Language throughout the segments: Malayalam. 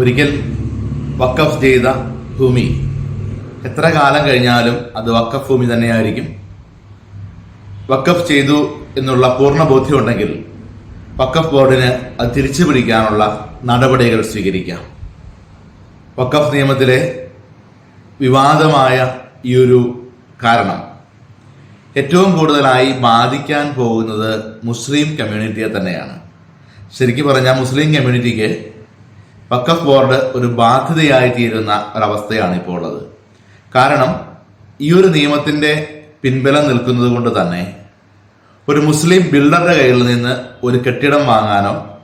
ഒരിക്കൽ വക്കഫ് ചെയ്ത ഭൂമി എത്ര കാലം കഴിഞ്ഞാലും അത് വക്കഫ് ഭൂമി തന്നെയായിരിക്കും. വക്കഫ് ചെയ്തു എന്നുള്ള പൂർണ ബോധ്യമുണ്ടെങ്കിൽ വക്കഫ് ബോർഡിന് അത് തിരിച്ചു പിടിക്കാനുള്ള നടപടികൾ സ്വീകരിക്കാം. വക്കഫ് നിയമത്തിലെ വിവാദമായ ഈ ഒരു കാരണം ഏറ്റവും കൂടുതലായി ബാധിക്കാൻ പോകുന്നത് മുസ്ലിം കമ്മ്യൂണിറ്റിയെ തന്നെയാണ്. ശരിക്കും പറഞ്ഞാൽ മുസ്ലിം കമ്മ്യൂണിറ്റിക്ക് വക്കഫ് ബോർഡ് ഒരു ബാധ്യതയായി തീരുന്ന ഒരവസ്ഥയാണ് ഇപ്പോൾ ഉള്ളത്. കാരണം ഈ ഒരു നിയമത്തിന്റെ പിൻബലം നിൽക്കുന്നത് കൊണ്ട് തന്നെ ഒരു മുസ്ലിം ബിൽഡറുടെ കയ്യിൽ നിന്ന് ഒരു കെട്ടിടം വാങ്ങാനോ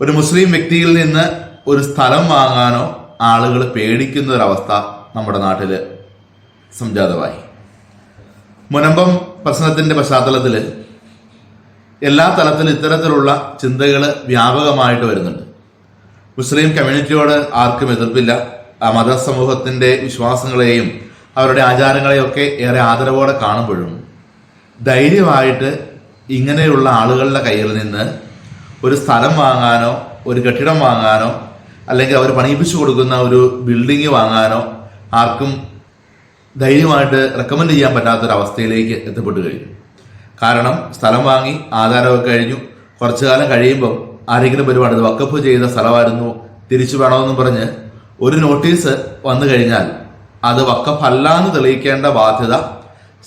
ഒരു മുസ്ലിം വ്യക്തിയിൽ നിന്ന് ഒരു സ്ഥലം വാങ്ങാനോ ആളുകൾ പേടിക്കുന്ന ഒരവസ്ഥ നമ്മുടെ നാട്ടിൽ സംജാതമായി. മുനമ്പം പ്രശ്നത്തിന്റെ പശ്ചാത്തലത്തിൽ എല്ലാ തലത്തിലും ഇത്തരത്തിലുള്ള ചിന്തകൾ വ്യാപകമായിട്ട് വരുന്നുണ്ട്. മുസ്ലിം കമ്മ്യൂണിറ്റിയോട് ആർക്കും എതിർപ്പില്ല. ആ മതസമൂഹത്തിന്റെ വിശ്വാസങ്ങളെയും അവരുടെ ആചാരങ്ങളെയും ഒക്കെ ഏറെ ആദരവോടെ കാണുമ്പോഴും ധൈര്യമായിട്ട് ഇങ്ങനെയുള്ള ആളുകളുടെ കയ്യിൽ നിന്ന് ഒരു സ്ഥലം വാങ്ങാനോ ഒരു കെട്ടിടം വാങ്ങാനോ അല്ലെങ്കിൽ അവർ പണിയിപ്പിച്ചു കൊടുക്കുന്ന ഒരു ബിൽഡിംഗ് വാങ്ങാനോ ആർക്കും ധൈര്യമായിട്ട് റെക്കമെൻഡ് ചെയ്യാൻ പറ്റാത്തൊരവസ്ഥയിലേക്ക് എത്തപ്പെട്ടു കഴിഞ്ഞു. കാരണം സ്ഥലം വാങ്ങി ആധാരമൊക്കെ കഴിഞ്ഞു. കുറച്ചു കാലം കഴിയുമ്പം ആരെങ്കിലും വരുവാണ് വക്കഫ് ചെയ്ത സ്ഥലമായിരുന്നു തിരിച്ചു വേണമെന്നും പറഞ്ഞ് ഒരു നോട്ടീസ് വന്നു കഴിഞ്ഞാൽ അത് വക്കഫ് അല്ല എന്ന് തെളിയിക്കേണ്ട ബാധ്യത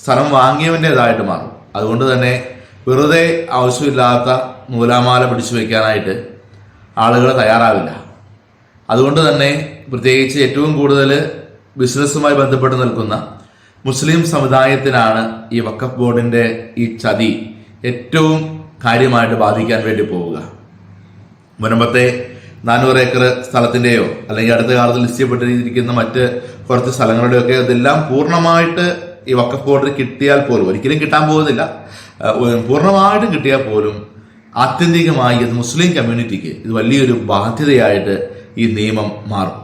സ്ഥലം വാങ്ങിയവന്റെതായിട്ട് മാറും. അതുകൊണ്ട് തന്നെ വെറുതെ ആവശ്യമില്ലാത്ത നൂലാമാല പിടിച്ചു വയ്ക്കാനായിട്ട് ആളുകൾ തയ്യാറാവില്ല. അതുകൊണ്ട് തന്നെ പ്രത്യേകിച്ച് ഏറ്റവും കൂടുതൽ ബിസിനസ്സുമായി ബന്ധപ്പെട്ട് നിൽക്കുന്ന മുസ്ലിം സമുദായത്തിനാണ് ഈ വക്കഫ് ബോർഡിന്റെ ഈ ചതി ഏറ്റവും കാര്യമായിട്ട് ബാധിക്കാൻ വേണ്ടി പോവുക. മുൻപത്തെ നാനൂറ് ഏക്കർ സ്ഥലത്തിന്റെയോ അല്ലെങ്കിൽ അടുത്ത കാലത്ത് ലിസ്റ്റ് ചെയ്യപ്പെട്ടിരിക്കുന്ന മറ്റ് കുറച്ച് സ്ഥലങ്ങളുടെയൊക്കെ ഇതെല്ലാം പൂർണമായിട്ട് ഈ വക്കഫ് ബോർഡിൽ കിട്ടിയാൽ പോലും ഒരിക്കലും കിട്ടാൻ പോകുന്നില്ല. പൂർണമായിട്ടും കിട്ടിയാൽ പോലും ആത്യന്തികമായി അത് മുസ്ലിം കമ്മ്യൂണിറ്റിക്ക് ഇത് വലിയൊരു ബാധ്യതയായിട്ട് ഈ നിയമം മാറും.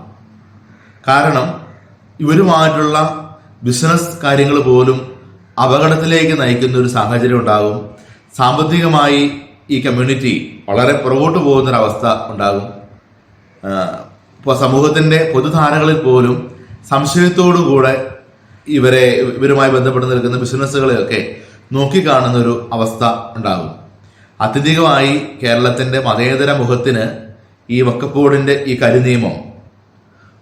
കാരണം ഇവരുമായിട്ടുള്ള ബിസിനസ് കാര്യങ്ങൾ പോലും അപകടത്തിലേക്ക് നയിക്കുന്ന ഒരു സാഹചര്യം ഉണ്ടാകും. സാമ്പത്തികമായി ഈ കമ്മ്യൂണിറ്റി വളരെ പുറകോട്ട് പോകുന്നൊരവസ്ഥ ഉണ്ടാകും. ഇപ്പോൾ സമൂഹത്തിന്റെ പൊതുധാരകളിൽ പോലും സംശയത്തോടുകൂടെ ഇവരെ ഇവരുമായി ബന്ധപ്പെട്ട് നിൽക്കുന്ന ബിസിനസ്സുകളെയൊക്കെ നോക്കിക്കാണുന്നൊരു അവസ്ഥ ഉണ്ടാകും. അത്യധികമായി കേരളത്തിന്റെ മതേതര മുഖത്തിന് ഈ വക്കപ്പോടിന്റെ ഈ കരിനിയമം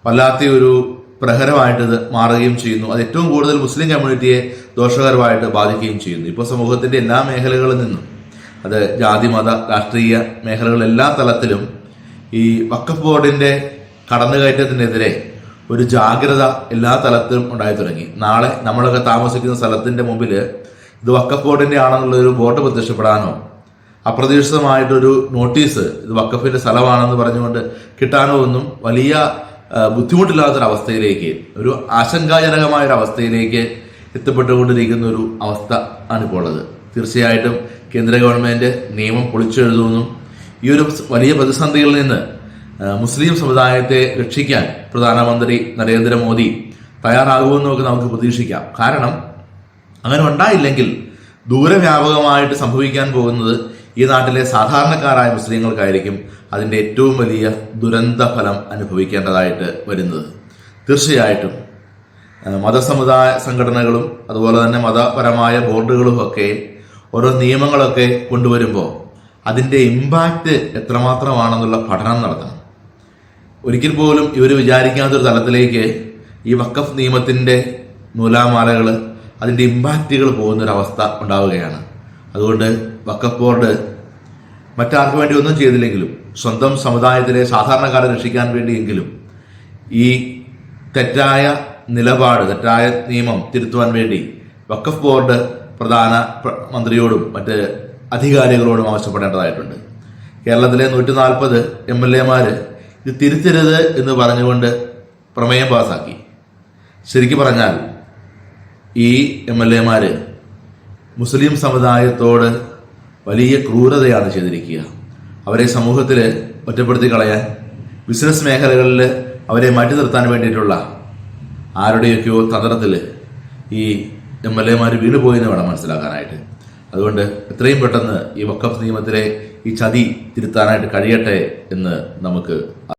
വല്ലാത്ത ഒരു പ്രഹരമായിട്ടത് മാറുകയും ചെയ്യുന്നു. അത് ഏറ്റവും കൂടുതൽ മുസ്ലിം കമ്മ്യൂണിറ്റിയെ ദോഷകരമായിട്ട് ബാധിക്കുകയും ചെയ്യുന്നു. ഇപ്പോൾ സമൂഹത്തിന്റെ എല്ലാ മേഖലകളിൽ നിന്നും അത് ജാതി മത രാഷ്ട്രീയ മേഖലകൾ എല്ലാ തലത്തിലും ഈ വക്കഫ് ബോർഡിന്റെ കടന്നുകയറ്റത്തിനെതിരെ ഒരു ജാഗ്രത എല്ലാ തലത്തിലും ഉണ്ടായി തുടങ്ങി. നാളെ നമ്മളൊക്കെ താമസിക്കുന്ന സ്ഥലത്തിന്റെ മുമ്പിൽ ഇത് വക്കഫ് ബോർഡിന്റെ ആണെന്നുള്ള ഒരു ബോർഡ് പ്രത്യക്ഷപ്പെടാനോ അപ്രതീക്ഷിതമായിട്ടൊരു നോട്ടീസ് ഇത് വക്കഫിന്റെ സ്ഥലമാണെന്ന് പറഞ്ഞുകൊണ്ട് കിട്ടാനോ ഒന്നും വലിയ ബുദ്ധിമുട്ടില്ലാത്തൊരവസ്ഥയിലേക്ക് ഒരു ആശങ്കാജനകമായ ഒരു അവസ്ഥയിലേക്ക് എത്തപ്പെട്ടുകൊണ്ടിരിക്കുന്ന ഒരു അവസ്ഥ ആണിപ്പോൾ ഉള്ളത് തീർച്ചയായിട്ടും കേന്ദ്ര ഗവൺമെന്റ് നിയമം പൊളിച്ചെഴുതുമെന്നും ഈ ഒരു വലിയ പ്രതിസന്ധിയിൽ നിന്ന് മുസ്ലിം സമുദായത്തെ രക്ഷിക്കാൻ പ്രധാനമന്ത്രി നരേന്ദ്രമോദി തയ്യാറാകുമെന്നൊക്കെ നമുക്ക് പ്രതീക്ഷിക്കാം. കാരണം അങ്ങനെ ഉണ്ടായില്ലെങ്കിൽ ദൂരവ്യാപകമായിട്ട് സംഭവിക്കാൻ പോകുന്നത് ഈ നാട്ടിലെ സാധാരണക്കാരായ മുസ്ലിങ്ങൾക്കായിരിക്കും അതിന്റെ ഏറ്റവും വലിയ ദുരന്ത ഫലം അനുഭവിക്കേണ്ടതായിട്ട് വരുന്നത്. തീർച്ചയായിട്ടും മതസമുദായ സംഘടനകളും അതുപോലെ തന്നെ മതപരമായ ബോർഡുകളും ഒക്കെ ഓരോ നിയമങ്ങളൊക്കെ കൊണ്ടുവരുമ്പോൾ അതിന്റെ ഇമ്പാക്റ്റ് എത്രമാത്രമാണെന്നുള്ള പഠനം നടത്തണം. ഒരിക്കൽ പോലും ഇവർ വിചാരിക്കാത്തൊരു തലത്തിലേക്ക് ഈ വക്കഫ് നിയമത്തിന്റെ നൂലാമാലകൾ അതിന്റെ ഇമ്പാക്റ്റുകൾ പോകുന്നൊരവസ്ഥ ഉണ്ടാവുകയാണ്. അതുകൊണ്ട് വക്കഫ് ബോർഡ് മറ്റാർക്കു വേണ്ടി ഒന്നും ചെയ്തില്ലെങ്കിലും സ്വന്തം സമുദായത്തിലെ സാധാരണക്കാരെ രക്ഷിക്കാൻ വേണ്ടിയെങ്കിലും ഈ തെറ്റായ നിലപാട് തെറ്റായ നിയമം തിരുത്തുവാൻ വേണ്ടി വക്കഫ് ബോർഡ് പ്രധാന മന്ത്രിയോടും മറ്റ് അധികാരികളോടും ആവശ്യപ്പെടേണ്ടതായിട്ടുണ്ട്. കേരളത്തിലെ നൂറ്റി നാൽപ്പത് എം എൽ എമാർ ഇത് തിരുത്തരുത് എന്ന് പറഞ്ഞുകൊണ്ട് പ്രമേയം പാസാക്കി. ശരിക്കും പറഞ്ഞാൽ ഈ എം എൽ എമാർ മുസ്ലിം സമുദായത്തോട് വലിയ ക്രൂരതയാണ് ചെയ്തിരിക്കുക. അവരെ സമൂഹത്തിൽ ഒറ്റപ്പെടുത്തി കളയാൻ ബിസിനസ് മേഖലകളിൽ അവരെ മാറ്റി നിർത്താൻ വേണ്ടിയിട്ടുള്ള ആരുടെയൊക്കെയോ തന്ത്രത്തിൽ ഈ എം എൽ എമാർ വീണുപോയെന്ന് വേണം മനസ്സിലാക്കാനായിട്ട്. അതുകൊണ്ട് എത്രയും പെട്ടെന്ന് ഈ വക്കഫ് നിയമത്തിലെ ഈ ചതി തിരുത്താനായിട്ട് കഴിയട്ടെ എന്ന് നമുക്ക്